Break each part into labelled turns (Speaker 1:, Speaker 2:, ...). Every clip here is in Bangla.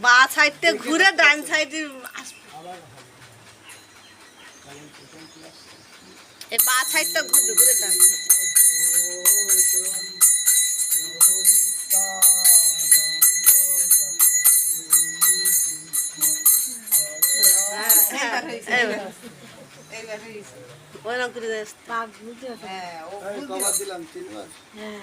Speaker 1: বা সাইডটা ঘুরে ডান সাইডে এই বা সাইডটা ঘুরবে ঘুরে ডান সাইডে হ্যাঁ ওই রকম করে যাস।
Speaker 2: পাক বুঝতে
Speaker 3: কবার দিলাম তিনবার।
Speaker 2: হ্যাঁ।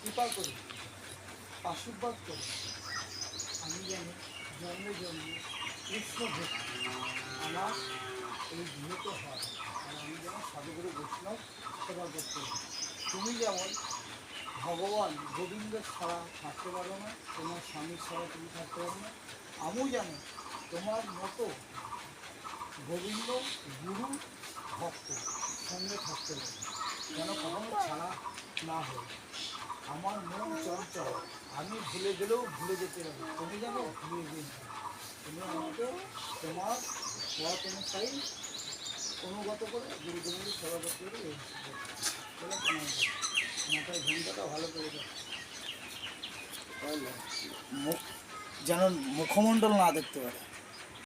Speaker 3: কৃপা করো আশীর্বাদ করো আমি যেন জন্মে জন্মে কৃষ্ণ ভক্তি। আমার এই নিহত হয়। আর আমি যেন সাধুগুরু বৈষ্ণব সেবা করতে। তুমি যেমন ভগবান গোবিন্দ ছাড়া থাকতে পারো না, তোমার স্বামীর ছাড়া তুমি থাকতে পারো না, আমিও যেন তোমার মতো গোবিন্দ, গুরু, ভক্ত সঙ্গে থাকতে পারে যেন কখনো ছাড়া না হয়। আমার মন চঞ্চল। আমি ভুলে গেলেও ভুলে যেতে পারি তুমি যেন ভুলে দিন তুমি আমাকে তোমার পথ অনুসারী অনুগত করে গুরু গোবিন্দ সেবা করতে করো। মাথায় ঘুমটাটা ভালো করে যেন মুখমণ্ডল না দেখতে পারে।